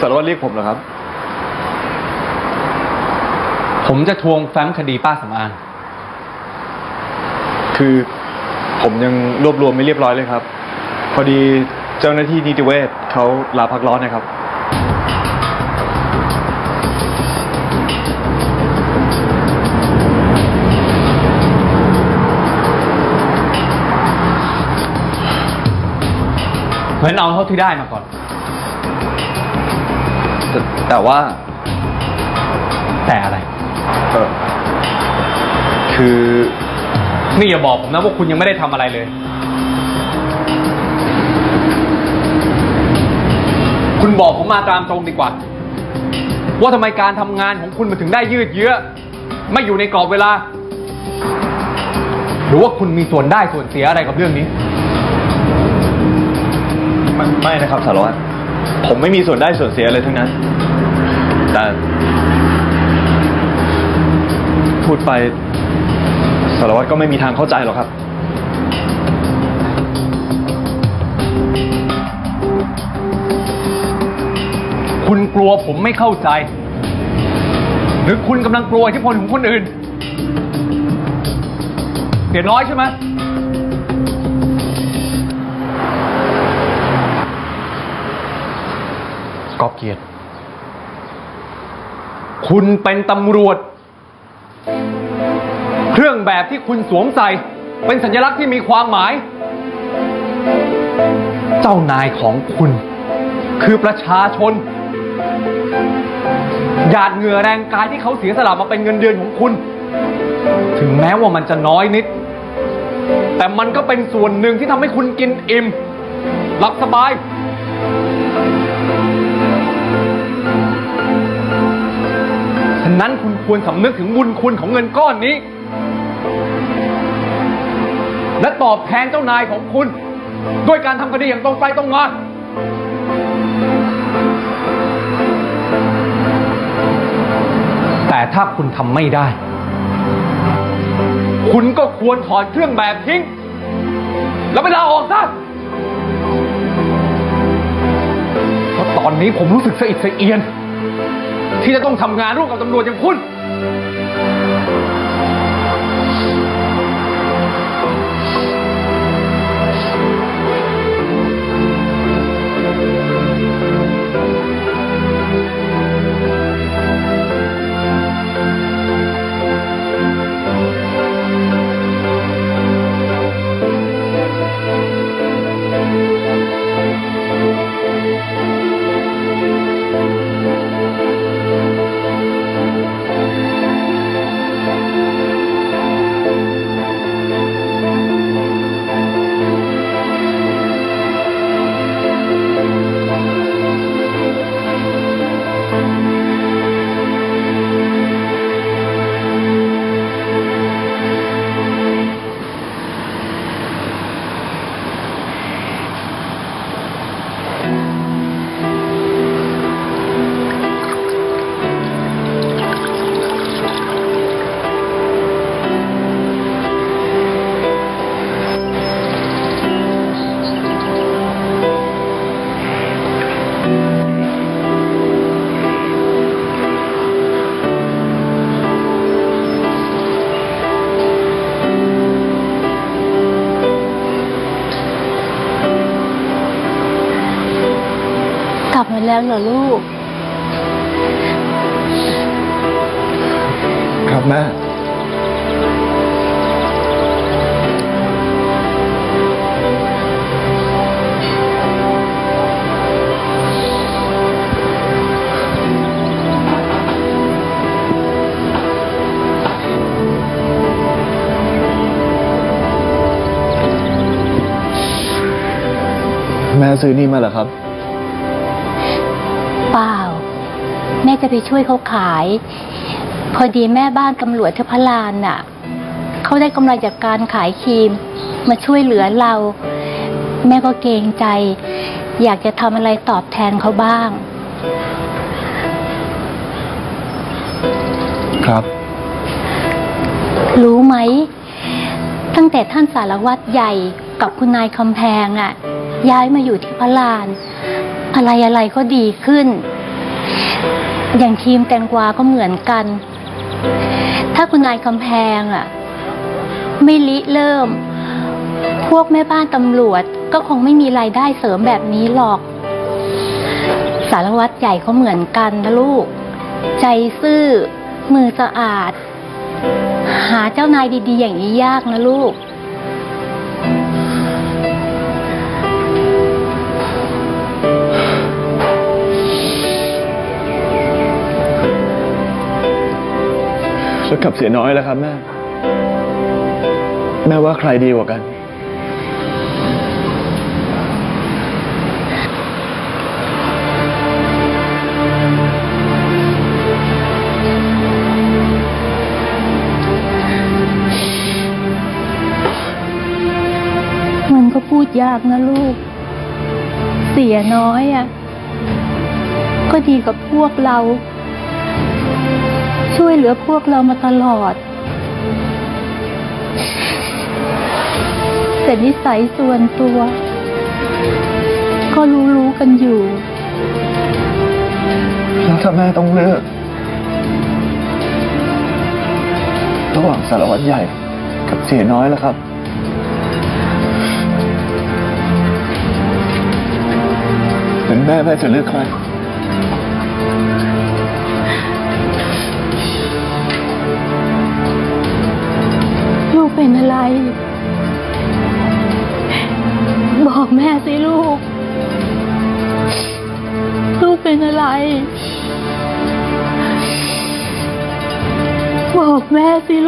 สารวัตรเรียกผมเหรอครับ ผมจะทวงแฟ้มคดีป้าสำอาง คือผมยังรวบรวมไม่เรียบร้อยเลยครับ พอดีเจ้าหน้าที่นิติเวชเขาลาพักร้อนนะครับเหมือนเอาเท่าที่ได้มาก่อน แต่แต่ว่า แต่อะไร เออคือนี่อย่าบอกผมนะว่าคุณยังไม่ได้ทำอะไรเลย คุณบอกผมมาตามตรงดีกว่า ว่าทำไมการทำงานของคุณมันถึงได้ยืดเยื้อ ไม่อยู่ในกรอบเวลา หรือว่าคุณมีส่วนได้ส่วนเสียอะไรกับเรื่องนี้ ไม่ไม่นะครับสารวัตร ผมไม่มีส่วนได้ส่วนเสียอะไรทั้งนั้น แต่พูดไปสารวัตรก็ไม่มีทางเข้าใจหรอกครับคุณกลัวผมไม่เข้าใจ หรือคุณกำลังกลัวอิทธิพลของคนอื่นเสียน้อยใช่ไหม กอบเกียรติ คุณเป็นตำรวจ เครื่องแบบที่คุณสวมใส่ เป็นสัญลักษณ์ที่มีความหมาย เจ้านายของคุณ คือประชาชน หยาดเหงื่อแรงกายที่เขาเสียสละมาเป็นเงินเดือนของคุณ ถึงแม้ว่ามันจะน้อยนิด แต่มันก็เป็นส่วนหนึ่งที่ทำให้คุณกินอิ่มหลับสบายะนั้นคุณควรสำนึกถึงบุญคุณของเงินก้อนนี้ และตอบแทนเจ้านายของคุณ ด้วยการทำคดีอย่างตรงไปตรงมาแต่ถ้าคุณทำไม่ได้ คุณก็ควรถอดเครื่องแบบทิ้ง แล้วไปลาออกซะเพราะตอนนี้ผมรู้สึกสะอิดสะเอียน ที่จะต้องทำงานร่วมกับตำรวจอย่างคุณ ลับมาแล้วเหรอลูก ครับแม่แม่ซื้อนี่มาเหรอครับ จะไปช่วยเขาขาย พอดีแม่บ้านตำรวจที่พระลานน่ะเขาได้กำไรจากการขายครีม มาช่วยเหลือเรา แม่ก็เกรงใจ อยากจะทำอะไรตอบแทนเขาบ้าง ครับ รู้ไหม ตั้งแต่ท่านสารวัตรใหญ่กับคุณนายคำแพงอะ่ะ ย้ายมาอยู่ที่พระลาน อะไรอะไรก็ดีขึ้น อย่างทีมแตงกวาก็เหมือนกัน ถ้าคุณนายคำแพงอะไม่ริเริ่ม พวกแม่บ้านตำรวจก็คงไม่มีรายได้เสริมแบบนี้หรอก สารวัตรใหญ่เขาเหมือนกันนะลูก ใจซื่อ มือสะอาด หาเจ้านายดี ๆ อย่างนี้ยากนะลูก กับเสียน้อยแล้วครับแม่ แม่ว่าใครดีกว่ากัน มันก็พูดยากนะลูก เสียน้อยอะ ก็ดีกับพวกเรา ช่วยเหลือพวกเรามาตลอด แต่นิสัยส่วนตัว ก็รู้ๆกันอยู่แล้วถ้าแม่ต้องเลือกระหว่างสารวัตรใหญ่กับเสียน้อยแล้วครับเป็นแม่แม่จะเลือกใคร เป็นอะไร บอกแม่สิลูก ลูกเป็นอะไร บอกแม่สิลูก